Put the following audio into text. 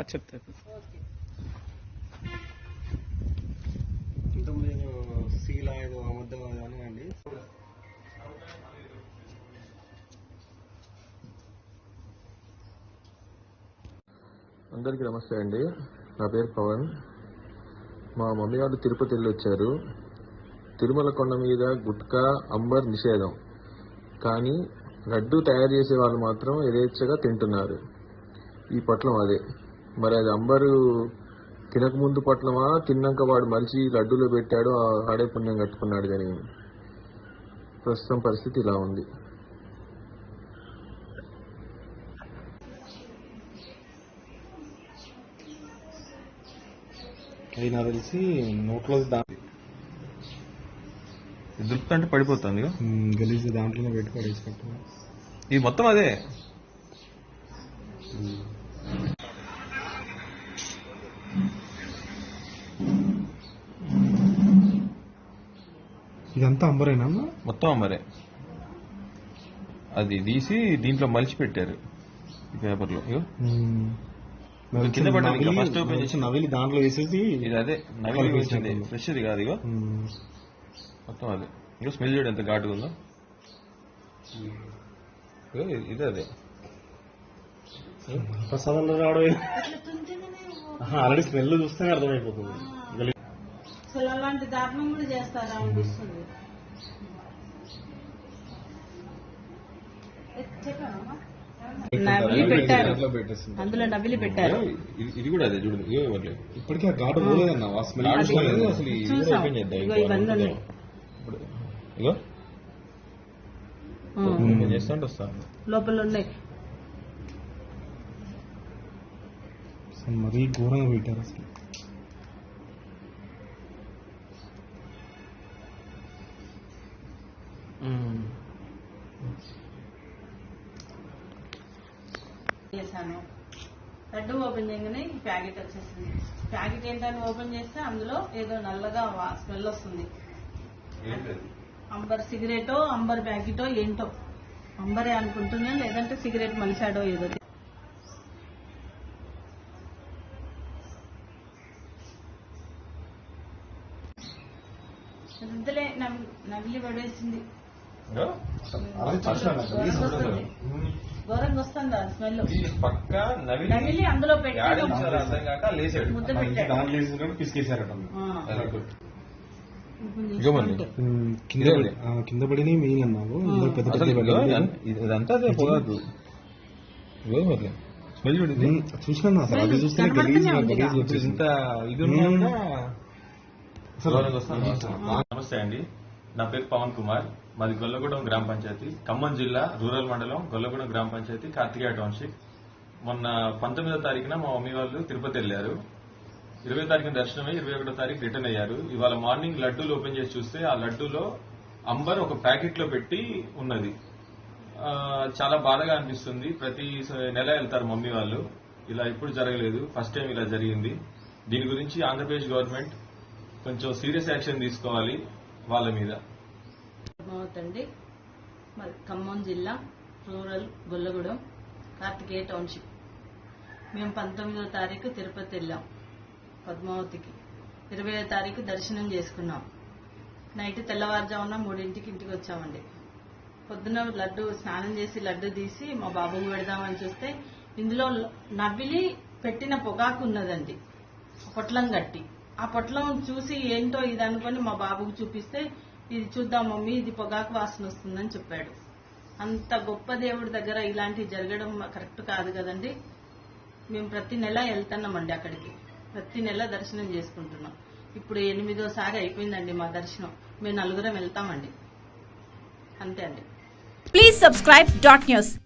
చెప్తా. ఇంతకుముందు ఏదో శీల ఏదో అబద్ధం అని అండి. అందరికీ నమస్తే అండి. నా పేరు పవన్. మా మమ్మీ వాళ్ళు తిరుపతి వెళ్ళి వచ్చారు తిరుమల కొండ మీద గుట్కా అంబర్ నిషేధం. కానీ లడ్డు తయారు చేసే వాళ్ళు మాత్రం యథేచ్ఛగా తింటున్నారు. ఈ పొట్లం అదే. మరి అది అంబరు తినక ముందు పొట్లమా? తిన్నాక వాడు మలిచి లడ్డూలో పెట్టాడు ఆ- ఆడే పుణ్యం కట్టుకున్నాడు కానీ ప్రస్తుతం పరిస్థితి ఇలా ఉంది. అది నాకు తెలిసి నోట్లో దా దులుపుతుంటే పడిపోతుంది. గలీజ్ దాంట్లోనే పెట్టి పడేసినట్టు ఇది మొత్తం అదే? ఇదంతా అంబరేనా? మొత్తం అమ్మరే అది తీసి దీంట్లో మలిచి పెట్టారు ఈ పేపర్లో. కింద నవిలి- ఫస్ట్ ఓపెన్ చేసి. నవిలి దాంట్లో వేసేసి ఇది అదే నవిలి వచ్చింది. ఫ్రెష్ ఇది కాదు ఇగో. మొత్తం అదే. ఇగో స్మెల్ చూడు ఎంత ఘాటుగా ఉందో. ఇది- అదే. ప్రసాదంలో రావడం ఆల్రెడీ స్మెల్ చూస్తేనే అర్థమైపోతుంది. అసలు అలాంటి దారుణం కూడా చేస్తారా అనిపిస్తుంది? నవిలి పెట్టారు. అందులో నవిలి పెట్టారు. ఇది- కూడా అదే చూడు ఇగో ఇవ్వట్లేదు. ఇప్పటికీ ఆ ఘాటు పోలేదన్న అసలు ఇవన్నీ లోపల ఉన్నాయి. మరీ ఘోరంగా పెట్టారు అసలు. చేశాను. లడ్డు ఓపెన్ చేయగానే ఈ ప్యాకెట్ వచ్చేసింది. ప్యాకెట్ ఏంటని ఓపెన్ చేస్తే అందులో ఏదో నల్లగా స్మెల్ వస్తుంది. అంబర్ సిగరెటో అంబర్ ప్యాకెటో ఏంటో. అంబరే అనుకుంటున్నాను లేదంటే సిగరెట్ మలిసాడో ఏదో. ఇంతలే నవ్- నవిలి పడేసింది. పక్క నవిలి అందులో అర్థం కాక లేచాడు. పిసికేశారట కింద ఇదే పడి- ఆ, కింద పడినవి మెయిన్ అన్నావు. పెద్ద ఇదంతా అదే స్మెల్ చూడండి అసలు. అది చూస్తే. ఇంత ఇది. నమస్తే అండి. నా పేరు పవన్ కుమార్. మాది గొల్లగూడెం గ్రామ పంచాయతీ. ఖమ్మం జిల్లా రూరల్ మండలం గొల్లగూడెం గ్రామ పంచాయతీ కార్తికేయ టౌన్షిప్. మొన్న పంతొమ్మిదో తారీఖున మా మమ్మీ వాళ్ళు తిరుపతి వెళ్ళారు ఇరవై తారీఖున దర్శనం ఇరవై ఒకటో తారీఖు రిటర్న్ అయ్యారు. ఇవాళ మార్నింగ్ లడ్డూలు ఓపెన్ చేసి చూస్తే ఆ లడ్డూలో అంబర్ ఒక ప్యాకెట్లో పెట్టి ఉన్నది. చాలా బాధగా అనిపిస్తుంది. ప్రతి స- నెల వెళ్తారు మమ్మీ వాళ్ళు. ఇలా ఎప్పుడు జరగలేదు. ఫస్ట్ టైం ఇలా జరిగింది. దీని గురించి ఆంధ్రప్రదేశ్ గవర్నమెంట్ కొంచెం సీరియస్ యాక్షన్ తీసుకోవాలి వాళ్ళ మీద. పద్మావతి మరి ఖమ్మం జిల్లా రూరల్ గొల్లగూడెం కార్తికేయ టౌన్షిప్. మేము పంతొమ్మిదో తారీఖు తిరుపతి వెళ్ళాం పద్మావతికి. ఇరవై తారీఖు దర్శనం చేసుకున్నాం. నైట్ తెల్లవారుజామున మూడింటికి ఇంటికి వచ్చామండి. పొద్దున లడ్డు స్నానం చేసి లడ్డు తీసి మా బాబుకు పెడదామని చూస్తే ఇందులో నవ్విలి పెట్టిన పొగాకు ఉన్నదండి పొట్లం గట్టి. ఆ పొట్లం చూసి ఏంటో ఇది అనుకొని మా బాబుకు చూపిస్తే ఇది చూద్దాం మమ్మీ ఇది పొగాకు వాసన వస్తుందని చెప్పాడు. అంత గొప్ప దేవుడి దగ్గర ఇలాంటివి జరగడం కరెక్ట్ కాదు కదండి. మేము ప్రతి నెల వెళ్తున్నామండి అక్కడికి. ప్రతి నెల దర్శనం చేసుకుంటున్నాం. ఇప్పుడు ఎనిమిదోసారి అయిపోయిందండి మా దర్శనం. మేము నలుగురం వెళ్తామండి. అంతే అండి. Please subscribe dot news